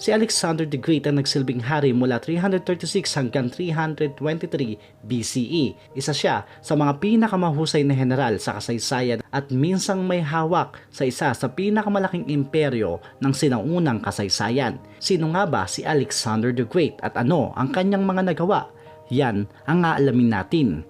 Si Alexander the Great ang nagsilbing hari mula 336 hanggang 323 BCE. Isa siya sa mga pinakamahusay na general sa kasaysayan at minsang may hawak sa isa sa pinakamalaking imperyo ng sinaunang kasaysayan. Sino nga ba si Alexander the Great at ano ang kanyang mga nagawa? Yan ang aalamin natin.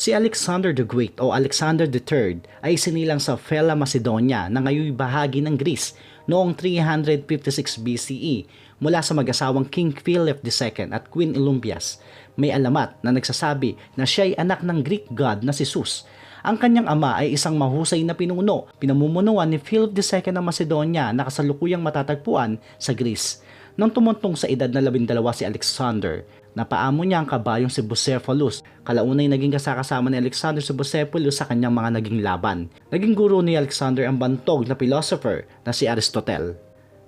Si Alexander the Great o Alexander III ay sinilang sa Fela Macedonia na ngayon bahagi ng Greece noong 356 BCE mula sa mag-asawang King Philip II at Queen Olympias. May alamat na nagsasabi na siya ay anak ng Greek god na si Zeus. Ang kanyang ama ay isang mahusay na pinuno, pinamumunuan ni Philip II ng Macedonia na kasalukuyang matatagpuan sa Greece. Nang tumuntong sa edad na labindalawa si Alexander, napaamo niya ang kabayong si Bucephalus. Kalaunay naging kasakasama ni Alexander si Bucephalus sa kanyang mga naging laban. Naging guro ni Alexander ang bantog na philosopher na si Aristotle.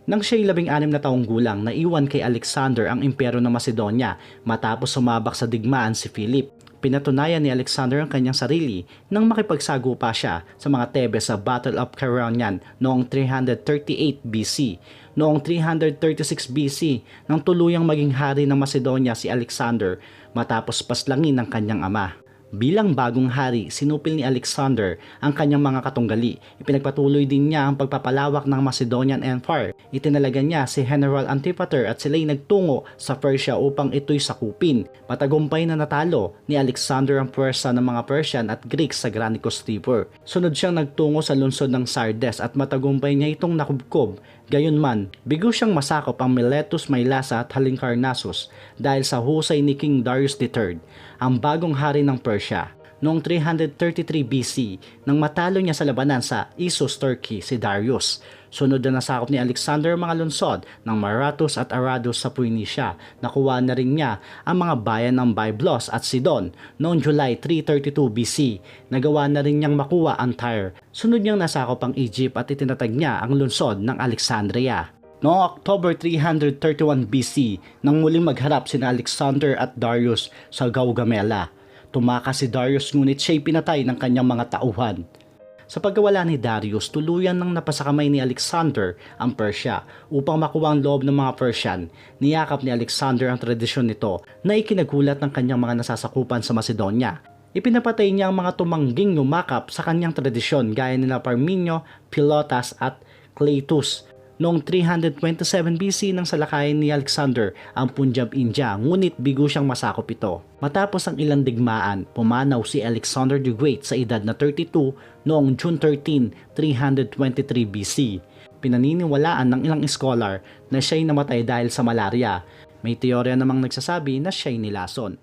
Nang siya'y labing anim na taong gulang, naiwan kay Alexander ang impero ng Macedonia matapos sumabak sa digmaan si Philip. Pinatunayan ni Alexander ang kanyang sarili nang makipagsagupa siya sa mga Tebes sa Battle of Caronian noong 338 BC. Noong 336 BC, nang tuluyang maging hari ng Macedonia si Alexander matapos paslangin ng kanyang ama. Bilang bagong hari, sinupil ni Alexander ang kanyang mga katunggali. Ipinagpatuloy din niya ang pagpapalawak ng Macedonian Empire. Itinalaga niya si General Antipater at sila'y nagtungo sa Persia upang ito'y sakupin. Matagumpay na natalo ni Alexander ang pwersa ng mga Persian at Greek sa Granicus River. Sunod siyang nagtungo sa lungsod ng Sardes at matagumpay niya itong nakubkob. Gayunman, bigo siyang masakop ang Miletus Mylasa at Halicarnassus dahil sa husay ni King Darius III, ang bagong hari ng Persia. Noong 333 BC, nang matalo niya sa labanan sa Issus, Turkey, si Darius. Sunod na nasakop ni Alexander mga lungsod ng Maratus at Aradus sa Phoenicia. Nakuha na rin niya ang mga bayan ng Byblos at Sidon. Noong July 332 BC, nagawa na rin niyang makuha ang Tyre. Sunod niyang nasakop ang Egypt at itinatag niya ang lungsod ng Alexandria. Noong October 331 BC, nang muling magharap sina Alexander at Darius sa Gaugamela. Tumakas si Darius ngunit siya'y pinatay ng kanyang mga tauhan. Sa pagkawala ni Darius, tuluyan nang napasakamay ni Alexander ang Persia upang makuha ang loob ng mga Persian. Niyakap ni Alexander ang tradisyon nito na ikinagulat ng kanyang mga nasasakupan sa Macedonia. Ipinapatay niya ang mga tumangging yumakap sa kanyang tradisyon gaya nila Parmenio, Pilotas at Cleitus. Noong 327 BC nang salakayin ni Alexander ang Punjab, India, ngunit bigo siyang masakop ito. Matapos ang ilang digmaan, pumanaw si Alexander the Great sa edad na 32 noong June 13, 323 BC. Pinaniniwalaan ng ilang scholar na siya'y namatay dahil sa malaria. May teorya namang nagsasabi na siya'y nilason.